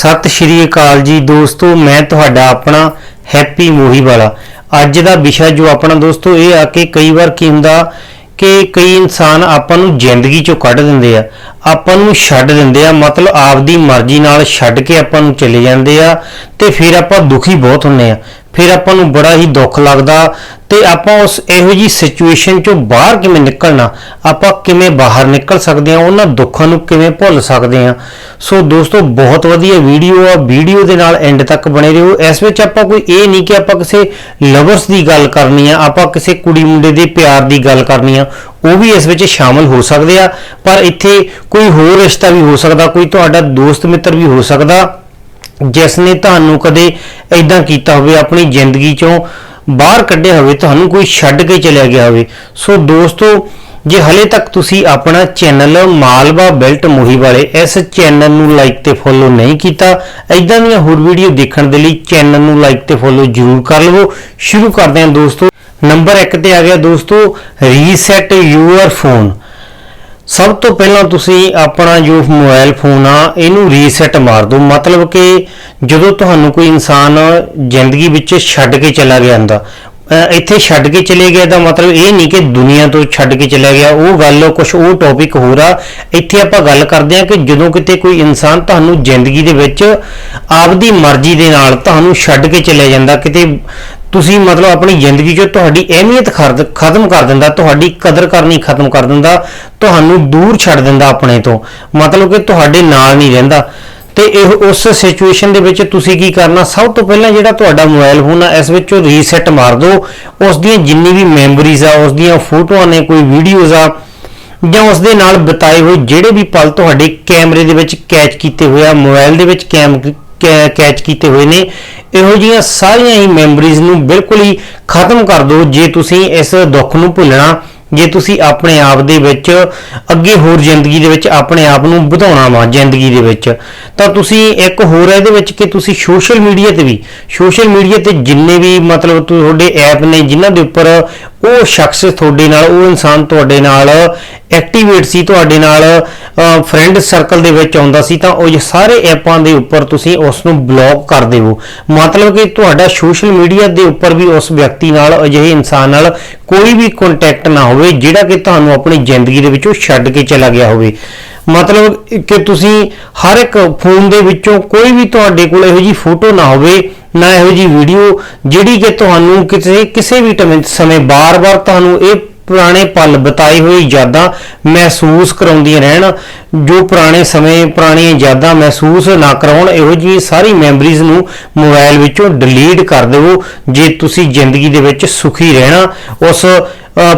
ਸਤਿ ਸ਼੍ਰੀ ਅਕਾਲ ਜੀ ਦੋਸਤੋ, ਮੈਂ ਤੁਹਾਡਾ ਆਪਣਾ ਹੈਪੀ ਮੋਹੀ ਵਾਲਾ ਅੱਜ ਦਾ ਵਿਸ਼ਾ ਜੋ ਆਪਣਾ ਦੋਸਤੋ, ਇਹ ਆ ਕਿ ਕਈ ਵਾਰ ਕੀ ਹੁੰਦਾ ਕਿ ਕਈ ਇਨਸਾਨ ਆਪਾਂ ਨੂੰ ਜ਼ਿੰਦਗੀ ਚੋਂ ਕੱਢ ਦਿੰਦੇ ਆ, ਆਪਾਂ ਨੂੰ ਛੱਡ ਦਿੰਦੇ ਆ, ਮਤਲਬ ਆਪਦੀ ਮਰਜ਼ੀ ਨਾਲ ਛੱਡ ਕੇ ਆਪਾਂ ਨੂੰ ਚਲੇ ਜਾਂਦੇ ਆ ਤੇ ਫਿਰ ਆਪਾਂ ਦੁਖੀ ਬਹੁਤ ਹੁੰਨੇ ਆ। ਫਿਰ ਆਪਾਂ ਨੂੰ ਬੜਾ ਹੀ ਦੁੱਖ ਲੱਗਦਾ ਤੇ ਆਪਾਂ ਉਸ ਇਹੋ ਜੀ ਸਿਚੁਏਸ਼ਨ ਚੋਂ ਬਾਹਰ ਕਿਵੇਂ ਨਿਕਲਣਾ? ਆਪਾਂ ਕਿਵੇਂ ਬਾਹਰ ਨਿਕਲ ਸਕਦੇ ਆ ਉਹਨਾਂ ਦੁੱਖਾਂ ਨੂੰ ਕਿਵੇਂ ਭੁੱਲ ਸਕਦੇ ਆ ਸੋ ਦੋਸਤੋ, ਬਹੁਤ ਵਧੀਆ ਵੀਡੀਓ ਆ। ਵੀਡੀਓ ਦੇ ਨਾਲ ਐਂਡ ਤੱਕ ਬਣੇ ਰਹੋ। ਇਸ ਵਿੱਚ ਆਪਾਂ ਕੋਈ ਇਹ ਨਹੀਂ ਕਿ ਆਪਾਂ ਕਿਸੇ ਲਵਰਸ ਦੀ ਗੱਲ ਕਰਨੀ ਆ, ਆਪਾਂ ਕਿਸੇ ਕੁੜੀ ਮੁੰਡੇ ਦੇ ਪਿਆਰ ਦੀ ਗੱਲ ਕਰਨੀ ਆ। ਉਹ ਵੀ ਇਸ ਵਿੱਚ ਸ਼ਾਮਲ ਹੋ ਸਕਦੇ ਆ। ਪਰ ਇੱਥੇ ਕੋਈ ਹੋਰ ਰਿਸ਼ਤਾ ਵੀ ਹੋ ਸਕਦਾ, ਕੋਈ ਤੁਹਾਡਾ ਦੋਸਤ ਮਿੱਤਰ ਵੀ ਹੋ ਸਕਦਾ, ਜਿਸ ਨੇ ਤੁਹਾਨੂੰ ਕਦੇ ਐਦਾਂ ਕੀਤਾ ਹੋਵੇ ਆਪਣੀ ਜ਼ਿੰਦਗੀ ਚੋਂ। ਬਾਹਰ ਕੱਢਿਆ ਹੋਵੇ, ਤੁਹਾਨੂੰ ਕੋਈ ਛੱਡ ਕੇ ਚਲਿਆ ਗਿਆ ਹੋਵੇ। ਸੋ ਦੋਸਤੋ, ਜੇ ਹਲੇ ਤੱਕ ਤੁਸੀਂ ਆਪਣਾ ਚੈਨਲ ਮਾਲਵਾ ਬੈਲਟ ਮੋਹੀ ਵਾਲੇ ਇਸ ਚੈਨਲ ਨੂੰ ਲਾਈਕ ਤੇ ਫੋਲੋ ਨਹੀਂ ਕੀਤਾ ਐਦਾਂ ਦੀਆਂ ਹੋਰ ਵੀਡੀਓ ਦੇਖਣ ਦੇ ਲਈ ਚੈਨਲ ਨੂੰ ਲਾਈਕ ਤੇ ਫੋਲੋ ਜ਼ਰੂਰ ਕਰ ਲਵੋ। ਸ਼ੁਰੂ ਕਰਦੇ ਹਾਂ ਦੋਸਤੋ, ਨੰਬਰ 1 ਤੇ ਆ ਗਿਆ ਦੋਸਤੋ ਰੀਸੈਟ ਯੂਅਰ ਫੋਨ ਸਭ ਤੋਂ ਪਹਿਲਾਂ ਤੁਸੀਂ ਆਪਣਾ ਜੋ ਮੋਬਾਈਲ ਫੋਨ ਆ, ਇਹਨੂੰ ਰੀਸੈਟ ਮਾਰ ਦਿਓ। ਮਤਲਬ ਕਿ ਜਦੋਂ ਤੁਹਾਨੂੰ ਕੋਈ ਇਨਸਾਨ ਜ਼ਿੰਦਗੀ ਵਿੱਚ ਛੱਡ ਕੇ ਚਲਾ ਗਿਆ ਹੁੰਦਾ ਇੱਥੇ ਛੱਡ ਕੇ ਚਲੇ ਗਿਆ ਦਾ ਮਤਲਬ ਇਹ ਨਹੀਂ ਕਿ ਦੁਨੀਆ ਤੋਂ ਛੱਡ ਕੇ ਚਲਾ ਗਿਆ। ਉਹ ਗੱਲ ਕੁਝ ਉਹ ਟੌਪਿਕ ਹੋਰ ਆ। ਇੱਥੇ ਆਪਾਂ ਗੱਲ ਕਰਦੇ ਹਾਂ ਕਿ ਜਦੋਂ ਕਿਤੇ ਕੋਈ ਇਨਸਾਨ ਤੁਹਾਨੂੰ ਜ਼ਿੰਦਗੀ ਦੇ ਵਿੱਚ ਆਪਦੀ ਮਰਜ਼ੀ ਦੇ ਨਾਲ ਤੁਹਾਨੂੰ ਛੱਡ ਕੇ ਚਲੇ ਜਾਂਦਾ, ਕਿਤੇ ਤੁਸੀਂ ਮਤਲਬ ਆਪਣੀ ਜ਼ਿੰਦਗੀ 'ਚੋਂ ਤੁਹਾਡੀ ਅਹਿਮੀਅਤ ਖਰਦ- ਖਤਮ ਕਰ ਦਿੰਦਾ, ਤੁਹਾਡੀ ਕਦਰ ਕਰਨੀ ਖਤਮ ਕਰ ਦਿੰਦਾ, ਤੁਹਾਨੂੰ ਦੂਰ ਛੱਡ ਦਿੰਦਾ ਆਪਣੇ ਤੋਂ। ਮਤਲਬ ਕਿ ਤੁਹਾਡੇ ਨਾਲ ਨਹੀਂ ਰਹਿੰਦਾ। ਤੇ ਇਹ ਉਸ ਸਿਚੁਏਸ਼ਨ ਦੇ ਵਿੱਚ ਤੁਸੀਂ ਕੀ ਕਰਨਾ? ਸਭ ਤੋਂ ਪਹਿਲਾਂ ਜਿਹੜਾ ਤੁਹਾਡਾ ਮੋਬਾਈਲ ਫੋਨ ਆ, ਇਸ ਵਿੱਚੋਂ ਰੀਸੈਟ ਮਾਰ ਦਿਓ। ਉਸ ਦੀਆਂ ਜਿੰਨੀ ਵੀ ਮੈਮਰੀਜ਼ ਆ, ਉਸ ਦੀਆਂ ਫੋਟੋਆਂ ਨੇ, ਕੋਈ ਵੀਡੀਓਜ਼ ਆ, ਜਾਂ ਉਸ ਦੇ ਨਾਲ ਬਿਤਾਏ ਹੋਏ ਜਿਹੜੇ ਵੀ ਪਲ ਤੁਹਾਡੇ ਕੈਮਰੇ ਦੇ ਵਿੱਚ ਕੈਚ ਕੀਤੇ ਹੋਏ ਆ ਮੋਬਾਈਲ ਦੇ ਵਿੱਚ ਕੈਮ ਕੈਚ ਕੀਤੇ ਹੋਏ ਨੇ। ਇਹੋ ਜਿਹੀਆਂ ਸਾਰੀਆਂ ਹੀ ਮੈਮਰੀਜ਼ ਨੂੰ ਬਿਲਕੁਲ ਹੀ ਖਤਮ ਕਰ ਦਿਓ ਜੇ ਤੁਸੀਂ ਇਸ ਦੁੱਖ ਨੂੰ ਭੁੱਲਣਾ, ਜੇ ਤੁਸੀਂ ਆਪਣੇ ਆਪ ਦੇ ਵਿੱਚ ਅੱਗੇ ਹੋਰ ਜ਼ਿੰਦਗੀ ਦੇ ਵਿੱਚ ਆਪਣੇ ਆਪ ਨੂੰ ਵਧਾਉਣਾ ਵਾ ਜ਼ਿੰਦਗੀ ਦੇ ਵਿੱਚ, ਤਾਂ ਤੁਸੀਂ ਇੱਕ ਹੋਰ ਹੈ ਇਹਦੇ ਵਿੱਚ ਕਿ ਤੁਸੀਂ ਸੋਸ਼ਲ ਮੀਡੀਆ ਤੇ ਵੀ, ਸੋਸ਼ਲ ਮੀਡੀਆ ਤੇ ਜਿੰਨੇ ਵੀ ਮਤਲਬ ਤੁਹਾਡੇ ਐਪ ਨੇ ਜਿਨ੍ਹਾਂ ਦੇ ਉੱਪਰ ਉਹ ਸ਼ਖਸ ਤੁਹਾਡੇ ਨਾਲ, ਉਹ ਇਨਸਾਨ ਤੁਹਾਡੇ ਨਾਲ ਐਕਟੀਵੇਟ ਸੀ, ਤੁਹਾਡੇ ਨਾਲ ਫਰੈਂਡ ਸਰਕਲ ਦੇ ਵਿੱਚ ਆਉਂਦਾ ਸੀ, ਤਾਂ ਉਹ ਸਾਰੇ ਐਪਾਂ ਦੇ ਉੱਪਰ ਤੁਸੀਂ ਉਸ ਨੂੰ ਬਲੌਕ ਕਰ ਦੇਵੋ। ਮਤਲਬ ਕਿ ਤੁਹਾਡਾ ਸੋਸ਼ਲ ਮੀਡੀਆ ਦੇ ਉੱਪਰ ਵੀ ਉਸ ਵਿਅਕਤੀ ਨਾਲ, ਅਜਿਹੇ ਇਨਸਾਨ ਨਾਲ ਕੋਈ ਵੀ ਕੰਟੈਕਟ ਨਾ ਹੋਵੇ, ਜਿਹੜਾ ਕਿ ਤੁਹਾਨੂੰ ਆਪਣੀ ਜ਼ਿੰਦਗੀ ਦੇ ਵਿੱਚੋਂ ਛੱਡ ਕੇ ਚਲਾ ਗਿਆ ਹੋਵੇ। ਮਤਲਬ ਕਿ ਤੁਸੀਂ ਹਰ ਇੱਕ ਫੋਨ ਦੇ ਵਿੱਚੋਂ ਕੋਈ ਵੀ ਤੁਹਾਡੇ ਕੋਲ ਇਹੋ ਜੀ ਫੋਟੋ ਨਾ ਹੋਵੇ, ਨਾ ਇਹੋ ਜੀ ਵੀਡੀਓ, ਜਿਹੜੀ ਕਿ ਤੁਹਾਨੂੰ ਕਿਸੇ ਕਿਸੇ ਵੀ ਟਮ- ਸਮੇਂ ਬਾਰ-ਬਾਰ ਤੁਹਾਨੂੰ ਇਹ ਪੁਰਾਣੇ ਪਲ ਬਿਤਾਏ ਹੋਏ ਯਾਦਾਂ ਮਹਿਸੂਸ ਕਰਾਉਂਦੀਆਂ ਰਹਿਣ, ਜੋ ਪੁਰਾਣੇ ਸਮੇਂ, ਪੁਰਾਣੀਆਂ ਯਾਦਾਂ ਮਹਿਸੂਸ ਨਾ ਕਰਾਉਣ, ਇਹੋ ਜਿਹੀ ਸਾਰੀ ਮੈਮਰੀਜ਼ ਨੂੰ ਮੋਬਾਈਲ ਵਿੱਚੋਂ ਡਿਲੀਟ ਕਰ ਦਿਵੋ, ਜੇ ਤੁਸੀਂ ਜ਼ਿੰਦਗੀ ਦੇ ਵਿੱਚ ਸੁਖੀ ਰਹਿਣਾ, ਉਸ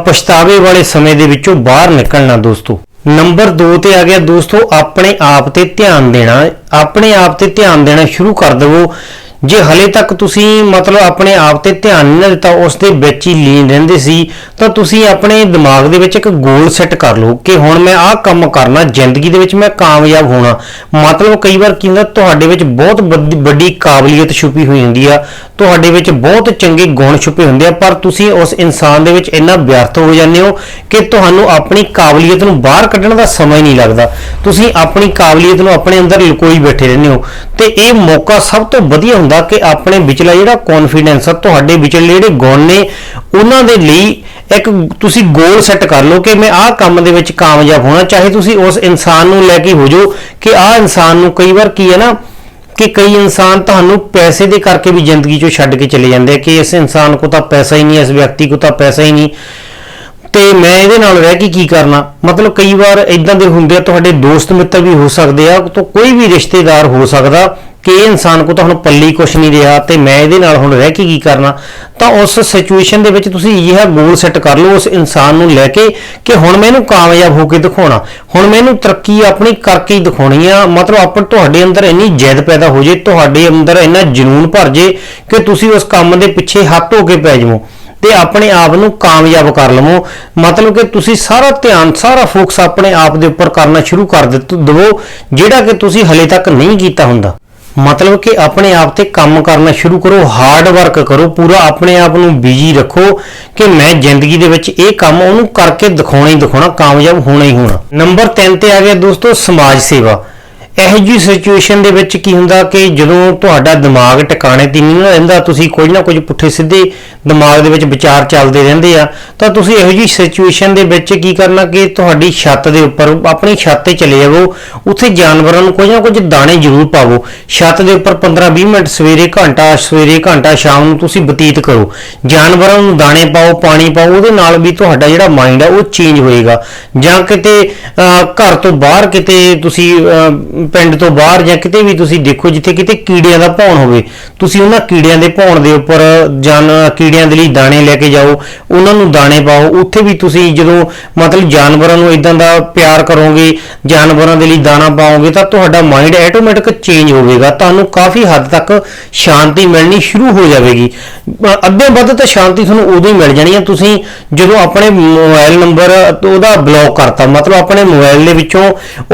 ਪਛਤਾਵੇ ਵਾਲੇ ਸਮੇਂ ਦੇ ਵਿੱਚੋਂ ਬਾਹਰ ਨਿਕਲਣਾ ਦੋਸਤੋ। ਨੰਬਰ 2 ਤੇ ਆ ਗਿਆ, ਦੋਸਤੋ, ਆਪਣੇ ਆਪ ਤੇ ਧਿਆਨ ਦੇਣਾ। ਆਪਣੇ ਆਪ ਤੇ ਧਿਆਨ ਦੇਣਾ ਸ਼ੁਰੂ ਕਰ ਦਿਵੋ। ਜੇ ਹਲੇ ਤੱਕ ਤੁਸੀਂ ਮਤਲਬ ਆਪਣੇ ਆਪ ਤੇ ਧਿਆਨ ਨਹੀਂ ਨਾ ਦਿੱਤਾ ਉਸ ਦੇ ਵਿੱਚ ਹੀ ਲੀਨ ਰਹਿੰਦੇ ਸੀ, ਤਾਂ ਤੁਸੀਂ ਆਪਣੇ ਦਿਮਾਗ ਦੇ ਵਿੱਚ ਇੱਕ ਗੋਲ ਸੈੱਟ ਕਰ ਲਓ ਕਿ ਹੁਣ ਮੈਂ ਆਹ ਕੰਮ ਕਰਨਾ, ਜ਼ਿੰਦਗੀ ਦੇ ਵਿੱਚ ਮੈਂ ਕਾਮਯਾਬ ਹੋਣਾ। ਮਤਲਬ ਕਈ ਵਾਰ ਕੀ ਹੁੰਦਾ, ਤੁਹਾਡੇ ਵਿੱਚ ਬਹੁਤ ਵੱਡੀ- ਵੱਡੀ ਕਾਬਲੀਅਤ ਛੁਪੀ ਹੋਈ ਹੁੰਦੀ ਆ, ਤੁਹਾਡੇ ਵਿੱਚ ਬਹੁਤ ਚੰਗੇ ਗੁਣ ਛੁਪੇ ਹੁੰਦੇ ਆ, ਪਰ ਤੁਸੀਂ ਉਸ ਇਨਸਾਨ ਦੇ ਵਿੱਚ ਇੰਨਾ ਵਿਅਰਥ ਹੋ ਜਾਂਦੇ ਹੋ ਕਿ ਤੁਹਾਨੂੰ ਆਪਣੀ ਕਾਬਲੀਅਤ ਨੂੰ ਬਾਹਰ ਕੱਢਣ ਦਾ ਸਮਾਂ ਹੀ ਨਹੀਂ ਲੱਗਦਾ। ਤੁਸੀਂ ਆਪਣੀ ਕਾਬਲੀਅਤ ਨੂੰ ਆਪਣੇ ਅੰਦਰ ਲੁਕੋਈ ਬੈਠੇ ਰਹਿੰਦੇ ਹੋ। ਤੇ ਇਹ ਮੌਕਾ ਸਭ ਤੋਂ ਵਧੀਆ ਹੁੰਦਾ ਕਿ ਆਪਣੇ ਵਿਚਲਾ ਜਿਹੜਾ ਕੌਨਫੀਡੈਂਸ ਆ, ਤੁਹਾਡੇ ਵਿਚਲੇ ਜਿਹੜੇ ਗੁਣ ਨੇ, ਉਹਨਾਂ ਦੇ ਲਈ ਇੱਕ ਤੁਸੀਂ ਗੋਲ ਸੈੱਟ ਕਰ ਲਓ ਕਿ ਮੈਂ ਆਹ ਕੰਮ ਦੇ ਵਿੱਚ ਕਾਮਯਾਬ ਹੋਣਾ, ਚਾਹੇ ਤੁਸੀਂ ਉਸ ਇਨਸਾਨ ਨੂੰ ਲੈ ਕੇ ਹੋ ਜਾਓ ਕਿ ਆਹ ਇਨਸਾਨ ਨੂੰ ਕਈ ਵਾਰ ਕੀ ਹੈ ਨਾ, ਕਿ ਕਈ ਇਨਸਾਨ ਤੁਹਾਨੂੰ ਪੈਸੇ ਦੇ ਕਰਕੇ ਵੀ ਜ਼ਿੰਦਗੀ ਚੋਂ ਛੱਡ ਕੇ ਚਲੇ ਜਾਂਦੇ ਆ ਕਿ ਇਸ ਇਨਸਾਨ ਕੋ ਤਾਂ ਪੈਸਾ ਹੀ ਨਹੀਂ, ਇਸ ਵਿਅਕਤੀ ਕੋ ਤਾਂ ਪੈਸਾ ਹੀ ਨਹੀਂ। ਤੇ ਮੈਂ ਇਹਦੇ ਨਾਲ ਰਹਿ ਕੇ ਕੀ ਕਰਨਾ? ਮਤਲਬ ਕਈ ਵਾਰ ਇਦਾਂ ਦੇ ਹੁੰਦੇ ਆ, ਤੁਹਾਡੇ ਦੋਸਤ ਮਿੱਤਰ ਵੀ ਹੋ ਸਕਦੇ ਆ, ਤਾਂ ਕੋਈ ਵੀ ਰਿਸ਼ਤੇਦਾਰ ਹੋ ਸਕਦਾ ਕਿ ਇਹ ਇਨਸਾਨ ਕੋ ਤਾਂ ਹੁਣ ਪੱਲੀ ਕੁਛ ਨਹੀਂ ਰਿਹਾ ਤੇ ਮੈਂ ਇਹਦੇ ਨਾਲ ਹੁਣ ਰਹਿ ਕੇ ਕੀ ਕਰਨਾ? ਤਾਂ ਉਸ ਸਿਚੁਏਸ਼ਨ ਦੇ ਵਿੱਚ ਤੁਸੀਂ ਇਹ ਗੋਲ ਸੈੱਟ ਕਰ ਲਓ ਉਸ ਇਨਸਾਨ ਨੂੰ ਲੈ ਕੇ ਕਿ ਹੁਣ ਮੈਂ ਇਹਨੂੰ ਕਾਮਯਾਬ ਹੋ ਕੇ ਦਿਖਾਉਣਾ। ਹੁਣ ਮੈਂ ਇਹਨੂੰ ਤਰੱਕੀ ਆਪਣੀ ਕਰਕੇ ਹੀ ਦਿਖਾਉਣੀ ਆ। ਮਤਲਬ ਆਪਣ ਤੁਹਾਡੇ ਅੰਦਰ ਇੰਨੀ ਜਿੱਦ ਪੈਦਾ ਹੋ ਜੇ, ਤੁਹਾਡੇ ਅੰਦਰ ਇੰਨਾ ਜਨੂਨ ਭਰ ਜੇ ਕਿ ਤੁਸੀਂ ਉਸ ਕੰਮ ਦੇ ਪਿੱਛੇ ਹੱਥ ਹੋ ਕੇ ਪੈ ਜਾਵੋ ਤੇ ਆਪਣੇ ਆਪ ਨੂੰ ਕਾਮਯਾਬ ਕਰ ਲਵੋ। ਮਤਲਬ ਕਿ ਤੁਸੀਂ ਸਾਰਾ ਧਿਆਨ, ਸਾਰਾ ਫੋਕਸ ਆਪਣੇ ਆਪ ਦੇ ਉੱਪਰ ਕਰਨਾ ਸ਼ੁਰੂ ਕਰ ਦਿੱਤ, ਦਵੋ, ਜਿਹੜਾ ਕਿ ਤੁਸੀਂ ਹਲੇ ਤੱਕ ਨਹੀਂ ਕੀਤਾ ਹੁੰਦਾ। ਮਤਲਬ ਕਿ ਆਪਣੇ ਆਪ ਤੇ ਕੰਮ ਕਰਨਾ ਸ਼ੁਰੂ ਕਰੋ ਹਾਰਡ ਵਰਕ ਕਰੋ, ਪੂਰਾ ਆਪਣੇ ਆਪ ਨੂੰ ਬਿਜ਼ੀ ਰੱਖੋ ਕਿ ਮੈਂ ਜ਼ਿੰਦਗੀ ਦੇ ਵਿੱਚ ਇਹ ਕੰਮ ਉਹਨੂੰ ਕਰਕੇ ਦਿਖਾਉਣਾ ਹੀ ਦਿਖਾਉਣਾ, ਕਾਮਯਾਬ ਹੋਣਾ ਹੀ ਹੋਣਾ। ਨੰਬਰ 3 ਤੇ ਆ ਗਿਆ ਦੋਸਤੋ ਸਮਾਜ ਸੇਵਾ। ਇਹੋ ਜਿਹੀ ਸਿਚੁਏਸ਼ਨ ਦੇ ਵਿੱਚ ਕੀ ਹੁੰਦਾ ਕਿ ਜਦੋਂ ਤੁਹਾਡਾ ਦਿਮਾਗ ਟਿਕਾਣੇ ਤੇ ਨਹੀਂ ਨਾ ਰਹਿੰਦਾ, ਤੁਸੀਂ ਕੁਝ ਨਾ ਕੁਝ ਪੁੱਠੇ ਸਿੱਧੇ ਦਿਮਾਗ ਦੇ ਵਿੱਚ ਵਿਚਾਰ ਚੱਲਦੇ ਰਹਿੰਦੇ ਆ, ਤਾਂ ਤੁਸੀਂ ਇਹੋ ਜਿਹੀ ਸਿਚੁਏਸ਼ਨ ਦੇ ਵਿੱਚ ਕੀ ਕਰਨਾ ਕਿ ਤੁਹਾਡੀ ਛੱਤ ਦੇ ਉੱਪਰ, ਆਪਣੀ ਛੱਤ ਤੇ ਚਲੇ ਜਾਵੋ, ਉੱਥੇ ਜਾਨਵਰਾਂ ਨੂੰ ਕੁਝ ਨਾ ਕੁਝ ਦਾਣੇ ਜ਼ਰੂਰ ਪਾਵੋ। ਛੱਤ ਦੇ ਉੱਪਰ 15-20 ਮਿੰਟ ਸਵੇਰੇ ਘੰਟਾ ਸਵੇਰੇ ਘੰਟਾ, ਸ਼ਾਮ ਨੂੰ ਤੁਸੀਂ ਬਤੀਤ ਕਰੋ। ਜਾਨਵਰਾਂ ਨੂੰ ਦਾਣੇ ਪਾਓ, ਪਾਣੀ ਪਾਓ, ਉਹਦੇ ਨਾਲ ਵੀ ਤੁਹਾਡਾ ਜਿਹੜਾ ਮਾਈਂਡ ਆ, ਉਹ ਚੇਂਜ ਹੋਏਗਾ। ਜਾਂ ਕਿਤੇ ਘਰ ਤੋਂ ਬਾਹਰ ਕਿਤੇ ਤੁਸੀਂ ਪਿੰਡ ਤੋਂ ਬਾਹਰ ਜਾਂ ਕਿਤੇ ਵੀ ਤੁਸੀਂ ਦੇਖੋ, ਜਿੱਥੇ ਕਿਤੇ ਕੀੜਿਆਂ ਦਾ ਭੌਣ ਹੋਵੇ, ਤੁਸੀਂ ਉਹਨਾਂ ਕੀੜਿਆਂ ਦੇ ਭੌਣ ਦੇ ਉੱਪਰ ਜਾਨ, ਕੀੜਿਆਂ ਦੇ ਲਈ ਦਾਣੇ ਲੈ ਕੇ ਜਾਓ, ਉਹਨਾਂ ਨੂੰ ਦਾਣੇ ਪਾਓ, ਉੱਥੇ ਵੀ ਤੁਸੀਂ ਜਦੋਂ ਮਤਲਬ ਜਾਨਵਰਾਂ ਨੂੰ ਇਦਾਂ ਦਾ ਪਿਆਰ ਕਰੋਗੇ, ਜਾਨਵਰਾਂ ਦੇ ਲਈ ਦਾਣਾ ਪਾਓਗੇ, ਤਾਂ ਤੁਹਾਡਾ ਮਾਈਂਡ ਆਟੋਮੈਟਿਕ ਚੇਂਜ ਹੋਵੇਗਾ, ਤੁਹਾਨੂੰ ਕਾਫੀ ਹੱਦ ਤੱਕ ਸ਼ਾਂਤੀ ਮਿਲਣੀ ਸ਼ੁਰੂ ਹੋ ਜਾਵੇਗੀ। ਅੱਧੇ ਵੱਧ ਤਾਂ ਸ਼ਾਂਤੀ ਤੁਹਾਨੂੰ ਉਦੋਂ ਹੀ ਮਿਲ ਜਾਣੀ ਹੈ, ਤੁਸੀਂ ਜਦੋਂ ਆਪਣੇ ਮੋਬਾਈਲ ਨੰਬਰ ਉਹਦਾ ਬਲੌਕ ਕਰਤਾ, ਮਤਲਬ ਆਪਣੇ ਮੋਬਾਈਲ ਦੇ ਵਿੱਚੋਂ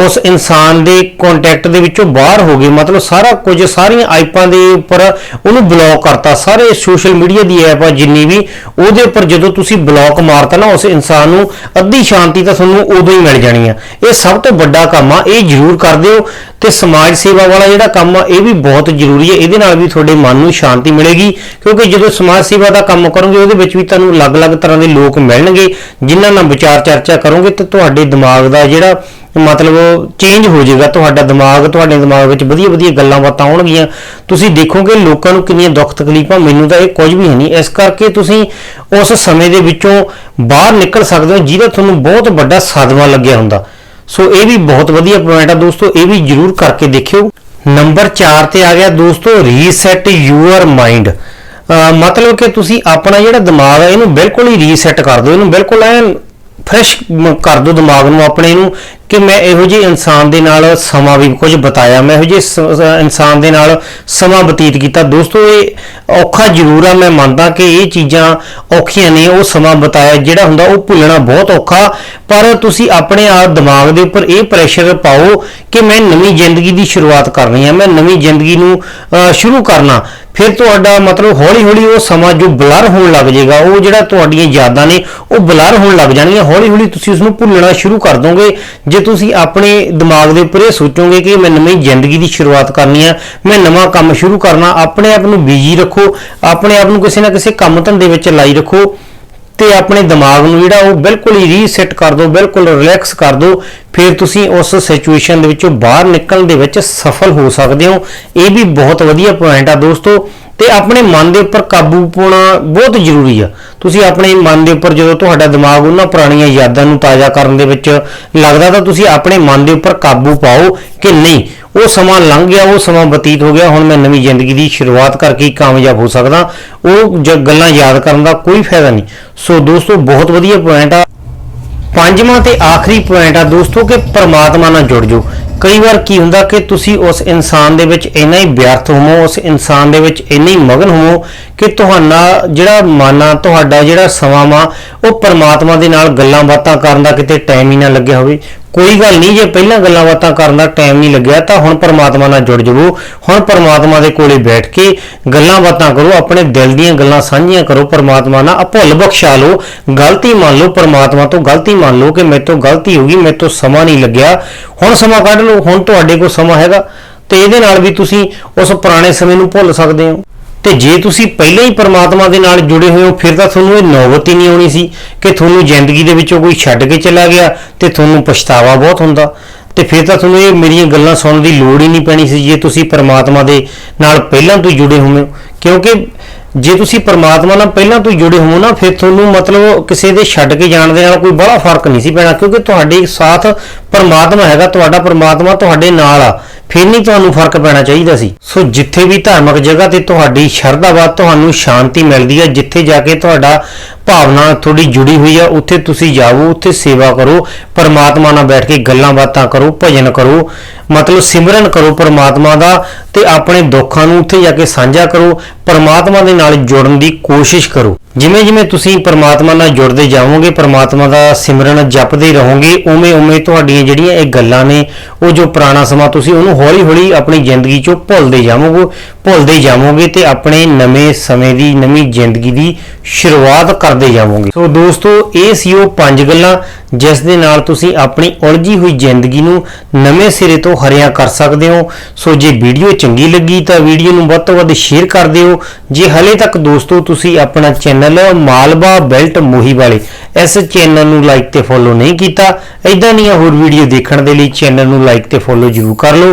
ਉਸ ਇਨਸਾਨ ਦੇ ਕੰਟੈਕਟ ਦੇ ਵਿੱਚੋਂ ਬਾਹਰ ਹੋ ਗਏ ਮਤਲਬ ਸਾਰਾ ਕੁਝ, ਸਾਰੀਆਂ ਆਈਪਾਂ ਦੇ ਉੱਪਰ ਉਹਨੂੰ ਬਲੌਕ ਕਰਤਾ। ਸਾਰੇ ਸੋਸ਼ਲ ਮੀਡੀਆ ਦੀ ਐਪ ਆ ਜਿੰਨੀ ਵੀ, ਉਹਦੇ ਉੱਪਰ ਜਦੋਂ ਤੁਸੀਂ ਬਲੌਕ ਮਾਰਤਾ ਨਾ, ਉਸ ਇਨਸਾਨ ਨੂੰ ਅੱਧੀ ਸ਼ਾਂਤੀ ਤਾਂ ਤੁਹਾਨੂੰ ਉਦੋਂ ਹੀ ਮਿਲ ਜਾਣੀ ਆ। ਇਹ ਸਭ ਤੋਂ ਵੱਡਾ ਕੰਮ ਆ, ਇਹ ਜ਼ਰੂਰ ਕਰ ਦਿਓ। ਤੇ ਸਮਾਜ ਸੇਵਾ ਵਾਲਾ ਜਿਹੜਾ ਕੰਮ ਆ, ਇਹ ਵੀ ਬਹੁਤ ਜ਼ਰੂਰੀ ਹੈ ਇਹਦੇ ਨਾਲ ਵੀ ਤੁਹਾਡੇ ਮਨ ਨੂੰ ਸ਼ਾਂਤੀ ਮਿਲੇਗੀ। ਕਿਉਂਕਿ ਜਦੋਂ ਸਮਾਜ ਸੇਵਾ ਦਾ ਕੰਮ ਕਰੋਗੇ, ਉਹਦੇ ਵਿੱਚ ਵੀ ਤੁਹਾਨੂੰ ਅਲੱਗ-ਅਲੱਗ ਤਰ੍ਹਾਂ ਦੇ ਲੋਕ ਮਿਲਣਗੇ। ਜਿਨ੍ਹਾਂ ਨਾਲ ਵਿਚਾਰ ਚਰਚਾ ਕਰੋਗੇ, ਤੇ ਤੁਹਾਡੇ ਦਿਮਾਗ ਦਾ ਜਿਹੜਾ ਮਤਲਬ ਚੇਂਜ ਹੋ ਜਾਏਗਾ, ਤੁਹਾਡਾ ਦਿਮਾਗ, ਤੁਹਾਡੇ ਦਿਮਾਗ ਵਿੱਚ ਵਧੀਆ ਵਧੀਆ ਗੱਲਾਂ ਬਾਤਾਂ ਆਉਣਗੀਆਂ। ਤੁਸੀਂ ਦੇਖੋਗੇ ਲੋਕਾਂ ਨੂੰ ਕਿੰਨੀਆਂ ਦੁੱਖ ਤਕਲੀਫਾਂ, ਮੈਨੂੰ ਤਾਂ ਇਹ ਕੁਝ ਵੀ ਹੈ ਨਹੀਂ। ਇਸ ਕਰਕੇ ਤੁਸੀਂ ਉਸ ਸਮੇਂ ਦੇ ਵਿੱਚੋਂ ਬਾਹਰ ਨਿਕਲ ਸਕਦੇ ਹੋ ਜਿਹਦਾ ਤੁਹਾਨੂੰ ਬਹੁਤ ਵੱਡਾ ਸਦਮਾ ਲੱਗਿਆ ਹੁੰਦਾ। ਸੋ ਇਹ ਵੀ ਬਹੁਤ ਵਧੀਆ ਪੁਆਇੰਟ ਆ ਦੋਸਤੋ, ਇਹ ਵੀ ਜਰੂਰ ਕਰਕੇ ਦੇਖਿਓ। ਨੰਬਰ 4 ਤੇ ਆ ਗਿਆ ਦੋਸਤੋ ਰੀਸੈਟ ਯੂਅਰ ਮਾਈਂਡ ਮਤਲਬ ਕਿ ਤੁਸੀਂ ਆਪਣਾ ਜਿਹੜਾ ਦਿਮਾਗ ਹੈ ਇਹਨੂੰ ਬਿਲਕੁਲ ਹੀ ਰੀਸੈਟ ਕਰ ਦਿਓ। ਇਹਨੂੰ ਬਿਲਕੁਲ ਐਨ ਫਰੈਸ਼ ਕਰ ਦਿਓ ਦਿਮਾਗ ਨੂੰ, ਆਪਣੇ ਨੂੰ। ਕਿ ਮੈਂ ਇਹੋ ਜਿਹੇ ਇਨਸਾਨ ਦੇ ਨਾਲ ਸਮਾਂ ਵੀ ਕੁਝ ਬਤਾਇਆ, ਮੈਂ ਇਹੋ ਜਿਹੇ ਇਨਸਾਨ ਦੇ ਨਾਲ ਸਮਾਂ ਬਤੀਤ ਕੀਤਾ। ਦੋਸਤੋ, ਇਹ ਔਖਾ ਜ਼ਰੂਰ ਆ, ਮੈਂ ਮੰਨਦਾ ਕਿ ਇਹ ਚੀਜ਼ਾਂ ਔਖੀਆਂ ਨੇ, ਉਹ ਸਮਾਂ ਬਤਾਇਆ ਜਿਹੜਾ ਹੁੰਦਾ, ਉਹ ਭੁੱਲਣਾ ਬਹੁਤ ਔਖਾ। ਪਰ ਤੁਸੀਂ ਆਪਣੇ ਆਪ ਦਿਮਾਗ ਦੇ ਉੱਪਰ ਇਹ ਪ੍ਰੈਸ਼ਰ ਪਾਓ ਕਿ ਮੈਂ ਨਵੀਂ ਜ਼ਿੰਦਗੀ ਦੀ ਸ਼ੁਰੂਆਤ ਕਰਨੀ ਹੈ ਮੈਂ ਨਵੀਂ ਜ਼ਿੰਦਗੀ ਨੂੰ ਸ਼ੁਰੂ ਕਰਨਾ। ਫਿਰ ਤੁਹਾਡਾ ਮਤਲਬ ਹੌਲੀ ਹੌਲੀ ਉਹ ਸਮਾਂ ਜੋ ਬਲਰ ਹੋਣ ਲੱਗ ਜਾਏਗਾ, ਉਹ ਜਿਹੜਾ ਤੁਹਾਡੀਆਂ ਯਾਦਾਂ ਨੇ, ਉਹ ਬਲਰ ਹੋਣ ਲੱਗ ਜਾਣਗੀਆਂ। ਹੌਲੀ ਹੌਲੀ ਤੁਸੀਂ ਉਸ ਨੂੰ ਭੁੱਲਣਾ ਸ਼ੁਰੂ ਕਰ ਦੋਗੇ ਜੇ ਤੁਸੀਂ ਆਪਣੇ ਦਿਮਾਗ ਦੇ ਉੱਪਰ ਇਹ ਸੋਚੋਗੇ ਕਿ ਮੈਂ ਨਵੀਂ ਜ਼ਿੰਦਗੀ ਦੀ ਸ਼ੁਰੂਆਤ ਕਰਨੀ ਆ, ਮੈਂ ਨਵਾਂ ਕੰਮ ਸ਼ੁਰੂ ਕਰਨਾ, ਆਪਣੇ ਆਪ ਨੂੰ ਬਿਜ਼ੀ ਰੱਖੋ, ਆਪਣੇ ਆਪ ਨੂੰ ਕਿਸੇ ਨਾ ਕਿਸੇ ਕੰਮ ਧੰਦੇ ਵਿੱਚ ਲਾਈ ਰੱਖੋ ਤੇ ਆਪਣੇ ਦਿਮਾਗ ਨੂੰ ਜਿਹੜਾ ਉਹ ਬਿਲਕੁਲ ਹੀ ਰੀਸੈਟ ਕਰ ਦਿਓ ਬਿਲਕੁਲ ਰਿਲੈਕਸ ਕਰ ਦਿਓ ਫਿਰ ਤੁਸੀਂ ਉਸ ਸਿਚੁਏਸ਼ਨ ਦੇ ਵਿੱਚੋਂ ਬਾਹਰ ਨਿਕਲਣ ਦੇ ਵਿੱਚ ਸਫਲ ਹੋ ਸਕਦੇ ਹੋ। ਇਹ ਵੀ ਬਹੁਤ ਵਧੀਆ ਪੁਆਇੰਟ ਆ ਦੋਸਤੋ। ਤੇ ਆਪਣੇ ਮਨ ਦੇ ਉੱਪਰ ਕਾਬੂ ਪਾਉਣਾ ਬਹੁਤ ਜ਼ਰੂਰੀ ਆ। ਤੁਸੀਂ ਆਪਣੇ ਮਨ ਦੇ ਉੱਪਰ ਜਦੋਂ ਤੁਹਾਡਾ ਦਿਮਾਗ ਉਹਨਾਂ ਪੁਰਾਣੀਆਂ ਯਾਦਾਂ ਨੂੰ ਤਾਜ਼ਾ ਕਰਨ ਦੇ ਵਿੱਚ ਲੱਗਦਾ ਤਾਂ ਤੁਸੀਂ ਆਪਣੇ ਮਨ ਦੇ ਉੱਪਰ ਕਾਬੂ ਪਾਓ ਕਿ ਨਹੀਂ, ਉਹ ਸਮਾਂ ਲੰਘ ਗਿਆ, ਉਹ ਸਮਾਂ ਬਤੀਤ ਹੋ ਗਿਆ, ਹੁਣ ਮੈਂ ਨਵੀਂ ਜ਼ਿੰਦਗੀ ਦੀ ਸ਼ੁਰੂਆਤ ਕਰਕੇ ਕਾਮਯਾਬ ਹੋ ਸਕਦਾ। ਉਹ ਜ- ਗੱਲਾਂ ਯਾਦ ਕਰਨ ਦਾ ਕੋਈ ਫਾਇਦਾ ਨਹੀਂ। ਸੋ ਦੋਸਤੋ, ਬਹੁਤ ਵਧੀਆ ਪੁਆਇੰਟ ਆ। ਪੰਜਵਾਂ ਤੇ ਆਖਰੀ ਪੁਆਇੰਟ ਆ ਦੋਸਤੋ ਕਿ ਪਰਮਾਤਮਾ ਨਾਲ ਜੁੜ ਜਾਓ। ਕਈ ਵਾਰ ਕੀ ਹੁੰਦਾ ਕਿ ਤੁਸੀਂ ਉਸ ਇਨਸਾਨ ਦੇ ਵਿੱਚ ਇੰਨਾ ਹੀ ਵਿਅਰਥ ਹੋਵੋ, ਉਸ ਇਨਸਾਨ ਦੇ ਵਿੱਚ ਇੰਨੇ ਹੀ ਮਗਨ ਹੋਵੋ ਕਿ ਤੁਹਾਡਾ ਜਿਹੜਾ ਮਨ ਆ, ਤੁਹਾਡਾ ਜਿਹੜਾ ਸਮਾਂ ਵਾ, ਉਹ ਪਰਮਾਤਮਾ ਦੇ ਨਾਲ ਗੱਲਾਂ ਬਾਤਾਂ ਕਰਨ ਦਾ ਕਿਤੇ ਟਾਈਮ ਹੀ ਨਾ ਲੱਗਿਆ ਹੋਵੇ। ਕੋਈ ਗੱਲ ਨਹੀਂ, ਜੇ ਪਹਿਲਾਂ ਗੱਲਾਂ ਬਾਤਾਂ ਕਰਨ ਦਾ ਟਾਈਮ ਨਹੀਂ ਲੱਗਿਆ, ਤਾਂ ਹੁਣ ਪਰਮਾਤਮਾ ਨਾਲ ਜੁੜ ਜਾਵੋ। ਹੁਣ ਪਰਮਾਤਮਾ ਦੇ ਕੋਲੇ ਬੈਠ ਕੇ ਗੱਲਾਂ ਬਾਤਾਂ ਕਰੋ, ਆਪਣੇ ਦਿਲ ਦੀਆਂ ਗੱਲਾਂ ਸਾਂਝੀਆਂ ਕਰੋ, ਪਰਮਾਤਮਾ ਨਾਲ ਭੁੱਲ ਬਖਸ਼ਾ ਲਓ। ਗਲਤੀ ਮੰਨ ਲਓ, ਪਰਮਾਤਮਾ ਤੋਂ ਗਲਤੀ ਮੰਨ ਲਓ ਕਿ ਮੇਰੇ ਤੋਂ ਗਲਤੀ ਹੋ ਗਈ, ਮੇਰੇ ਤੋਂ ਸਮਾਂ ਨਹੀਂ ਲੱਗਿਆ। ਹੁਣ ਸਮਾਂ ਕੱਢ ਲਓ ਹੁਣ ਤੁਹਾਡੇ ਕੋਲ ਸਮਾਂ ਹੈਗਾ ਤੇ ਇਹਦੇ ਨਾਲ ਵੀ ਤੁਸੀਂ ਉਸ ਪੁਰਾਣੇ ਸਮੇਂ ਨੂੰ ਭੁੱਲ ਸਕਦੇ ਹੋ। ਤੇ ਜੇ ਤੁਸੀਂ ਪਹਿਲਾਂ ਹੀ ਪਰਮਾਤਮਾ ਦੇ ਨਾਲ ਜੁੜੇ ਹੋਏ ਹੋ, ਫਿਰ ਤਾਂ ਤੁਹਾਨੂੰ ਇਹ ਨੌਬਤ ਹੀ ਨਹੀਂ ਆਉਣੀ ਸੀ ਕਿ ਤੁਹਾਨੂੰ ਜ਼ਿੰਦਗੀ ਦੇ ਵਿੱਚੋਂ ਕੋਈ ਛੱਡ ਕੇ ਚਲਾ ਗਿਆ ਤੇ ਤੁਹਾਨੂੰ ਪਛਤਾਵਾ ਬਹੁਤ ਹੁੰਦਾ। ਤੇ ਫਿਰ ਤਾਂ ਤੁਹਾਨੂੰ ਇਹ ਮੇਰੀਆਂ ਗੱਲਾਂ ਸੁਣਨ ਦੀ ਲੋੜ ਹੀ ਨਹੀਂ ਪੈਣੀ ਸੀ ਜੇ ਤੁਸੀਂ ਪਰਮਾਤਮਾ ਦੇ ਨਾਲ ਪਹਿਲਾਂ ਤੋਂ ਜੁੜੇ ਹੋਵੇ ਹੋ। ਕਿਉਂਕਿ ਜੇ ਤੁਸੀਂ ਪਰਮਾਤਮਾ ਨਾਲ ਪਹਿਲਾਂ ਤੋਂ ਜੁੜੇ ਹੋ ਨਾ, ਫਿਰ ਤੁਹਾਨੂੰ ਮਤਲਬ ਕਿਸੇ ਦੇ ਛੱਡ ਕੇ ਜਾਣ ਦੇ ਨਾਲ ਕੋਈ ਬੜਾ ਫ਼ਰਕ ਨਹੀਂ ਸੀ ਪੈਣਾ, ਕਿਉਂਕਿ ਤੁਹਾਡੇ ਸਾਥ ਪਰਮਾਤਮਾ ਹੈਗਾ, ਤੁਹਾਡਾ ਪਰਮਾਤਮਾ ਤੁਹਾਡੇ ਨਾਲ ਆ, ਫਿਰ ਨਹੀਂ ਤੁਹਾਨੂੰ ਫ਼ਰਕ ਪੈਣਾ ਚਾਹੀਦਾ ਸੀ। ਸੋ ਜਿੱਥੇ ਵੀ ਧਾਰਮਿਕ ਜਗ੍ਹਾ ਤੇ ਤੁਹਾਡੀ ਸ਼ਰਧਾ ਵਾ, ਤੁਹਾਨੂੰ ਸ਼ਾਂਤੀ ਮਿਲਦੀ ਹੈ ਜਿੱਥੇ ਜਾ ਕੇ ਤੁਹਾਡਾ ਭਾਵਨਾ ਥੋੜੀ ਜੁੜੀ ਹੋਈ ਆ, ਉੱਥੇ ਤੁਸੀਂ ਜਾਵੋ, ਉੱਥੇ ਸੇਵਾ ਕਰੋ, ਪਰਮਾਤਮਾ ਨਾਲ ਬੈਠ ਕੇ ਗੱਲਾਂ ਬਾਤਾਂ ਕਰੋ, ਭਜਨ ਕਰੋ, ਮਤਲਬ ਸਿਮਰਨ ਕਰੋ ਪਰਮਾਤਮਾ ਦਾ ਤੇ ਆਪਣੇ ਦੁੱਖਾਂ ਨੂੰ ਉੱਥੇ ਜਾ ਕੇ ਸਾਂਝਾ ਕਰੋ, ਪਰਮਾਤਮਾ ਦੇ ਨਾਲ ਜੁੜਨ ਦੀ ਕੋਸ਼ਿਸ਼ ਕਰੋ। ਜਿਵੇਂ ਜਿਵੇਂ ਤੁਸੀਂ ਪਰਮਾਤਮਾ ਨਾਲ ਜੁੜਦੇ ਜਾਵੋਗੇ, ਪਰਮਾਤਮਾ ਦਾ ਸਿਮਰਨ ਜਪਦੇ ਰਹੋਗੇ, ਉਵੇਂ ਉਵੇਂ ਤੁਹਾਡੀਆਂ ਜਿਹੜੀਆਂ ਇਹ ਗੱਲਾਂ ਨੇ, ਉਹ ਜੋ ਪੁਰਾਣਾ ਸਮਾਂ ਤੁਸੀਂ ਉਹਨੂੰ ਹੌਲੀ ਹੌਲੀ ਆਪਣੀ ਜ਼ਿੰਦਗੀ ਚੋਂ ਭੁੱਲਦੇ ਜਾਵੋਗੇ ਭੁੱਲਦੇ ਜਾਵੋਗੇ ਤੇ ਆਪਣੇ ਨਵੇਂ ਸਮੇਂ ਦੀ, ਨਵੀਂ ਜ਼ਿੰਦਗੀ ਦੀ ਸ਼ੁਰੂਆਤ ਕਰਦੇ ਜਾਵੋਗੇ। ਸੋ ਦੋਸਤੋ, ਇਹ ਸੀ ਉਹ ਪੰਜ ਗੱਲਾਂ ਜਿਸ ਦੇ ਨਾਲ ਤੁਸੀਂ ਆਪਣੀ ਉਲਝੀ ਹੋਈ ਜ਼ਿੰਦਗੀ ਨੂੰ ਨਵੇਂ ਸਿਰੇ ਤੋਂ ਹਰਿਆ ਕਰ ਸਕਦੇ ਹੋ। ਸੋ ਜੇ ਵੀਡੀਓ ਚੰਗੀ ਲੱਗੀ ਤਾਂ ਵੀਡੀਓ ਨੂੰ ਵੱਧ ਤੋਂ ਵੱਧ ਸ਼ੇਅਰ ਕਰ ਦਿਓ। ਜੇ ਹਲੇ ਤੱਕ ਦੋਸਤੋ ਤੁਸੀਂ ਆਪਣਾ ਚੈਨਲ ਮਾਲਵਾ ਬੈਲਟ ਮੋਹੀ ਵਾਲੇ ਇਸ ਚੈਨਲ ਨੂੰ ਲਾਈਕ ਤੇ ਫੋਲੋ ਨਹੀਂ ਕੀਤਾ ਐਦਾਂ ਦੀਆਂ ਹੋਰ ਵੀਡੀਓ ਦੇਖਣ ਦੇ ਲਈ ਚੈਨਲ ਨੂੰ ਲਾਈਕ ਤੇ ਫੋਲੋ ਜ਼ਰੂਰ ਕਰ ਲਓ।